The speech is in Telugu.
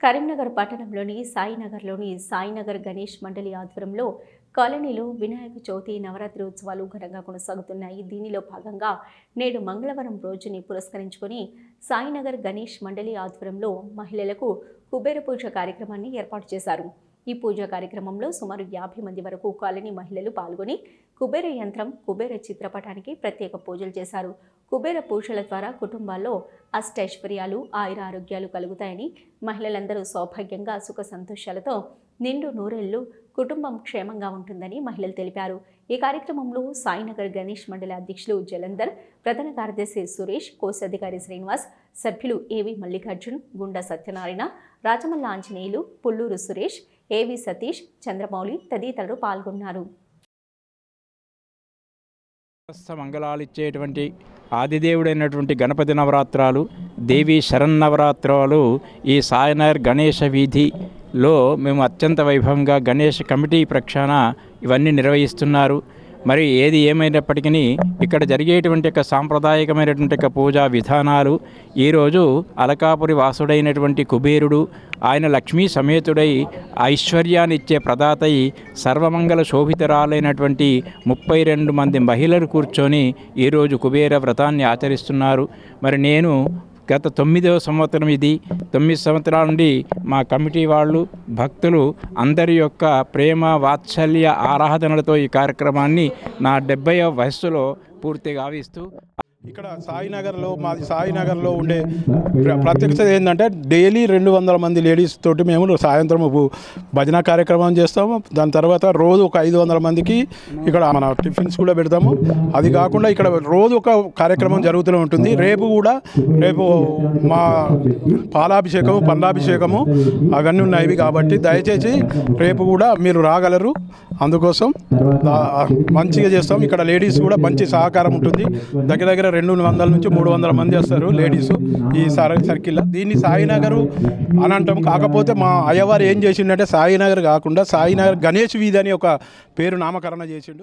కరీంనగర్ పట్టణంలోని సాయినగర్లోని సాయినగర్ గణేష్ మండలి ఆధ్వర్యంలో కాలనీలో వినాయక చవితి నవరాత్రి ఉత్సవాలు ఘనంగా కొనసాగుతున్నాయి. దీనిలో భాగంగా నేడు మంగళవారం రోజుని పురస్కరించుకొని సాయినగర్ గణేష్ మండలి ఆధ్వర్యంలో మహిళలకు కుబేర పూజ కార్యక్రమాన్ని ఏర్పాటు చేశారు. ఈ పూజా కార్యక్రమంలో సుమారు యాభై మంది వరకు కాలనీ మహిళలు పాల్గొని కుబేర యంత్రం కుబేర చిత్రపటానికి ప్రత్యేక పూజలు చేశారు. కుబేర పూజల ద్వారా కుటుంబాల్లో అష్టైశ్వర్యాలు ఆయుర ఆరోగ్యాలు కలుగుతాయని మహిళలందరూ సౌభాగ్యంగా సుఖ సంతోషాలతో నిండు నూరేళ్ళు కుటుంబం క్షేమంగా ఉంటుందని మహిళలు తెలిపారు. ఈ కార్యక్రమంలో సాయినగర్ గణేష్ మండలి అధ్యక్షులు జలంధర్ ప్రధాన కార్యదర్శి సురేష్ కోశాధికారి శ్రీనివాస్ సభ్యులు ఏవి మల్లికార్జున్ గుండా సత్యనారాయణ రాజమల్ల ఆంజనేయులు పుల్లూరు సురేష్ ఏవి సతీష్ చంద్రమౌళి తదితరులు పాల్గొన్నారు. మంగళాలు ఇచ్చేటువంటి ఆదిదేవుడైనటువంటి గణపతి నవరాత్రాలు దేవి శరన్నవరాత్రాలు ఈ సాయనగర్ గణేష వీధిలో మేము అత్యంత వైభవంగా గణేష్ కమిటీ ప్రక్షాళన ఇవన్నీ నిర్వహిస్తున్నారు. మరి ఏది ఏమైనప్పటికీ ఇక్కడ జరిగేటువంటి యొక్క సాంప్రదాయకమైనటువంటి యొక్క పూజా విధానాలు ఈరోజు అలకాపురి వాసుడైనటువంటి కుబేరుడు ఆయన లక్ష్మీ సమేతుడై ఐశ్వర్యాన్ని ఇచ్చే ప్రదాతై సర్వమంగళ శోభితరాలైనటువంటి ముప్పై రెండు మంది మహిళలు కూర్చొని ఈరోజు కుబేర వ్రతాన్ని ఆచరిస్తున్నారు. మరి నేను గత తొమ్మిదవ సంవత్సరం ఇది. తొమ్మిది సంవత్సరాల నుండి మా కమిటీ వాళ్ళు భక్తులు అందరి యొక్క ప్రేమ వాత్సల్య ఆరాధనలతో ఈ కార్యక్రమాన్ని నా డెబ్బై వయస్సులో పూర్తిగా ఆవిస్తూ ఇక్కడ సాయినగర్లో మాది సాయినగర్లో ఉండే ప్ర- ఏంటంటే డైలీ రెండు వందల మంది లేడీస్ తోటి మేము సాయంత్రం భజన కార్యక్రమం చేస్తాము. దాని తర్వాత రోజు ఒక ఐదు వందల మందికి ఇక్కడ మన టిఫిన్స్ కూడా పెడతాము. అది కాకుండా ఇక్కడ రోజు ఒక కార్యక్రమం జరుగుతూనే ఉంటుంది. రేపు కూడా రేపు మా పాలాభిషేకము పండ్లాభిషేకము అవన్నీ ఉన్నాయి కాబట్టి దయచేసి రేపు కూడా మీరు రాగలరు. అందుకోసం మంచిగా చేస్తాం. ఇక్కడ లేడీస్ కూడా మంచి సహకారం ఉంటుంది. దగ్గర దగ్గర రెండు వందల నుంచి మూడు వందల మంది వస్తారు లేడీస్ ఈ సర్కిల్లో. దీన్ని సాయినగర్ అని అంటాం. కాకపోతే మా అయ్యవారు ఏం చేసిండంటే సాయినగర్ కాకుండా సాయినగర్ గణేష్ వీధి అని ఒక పేరు నామకరణ చేసిండు.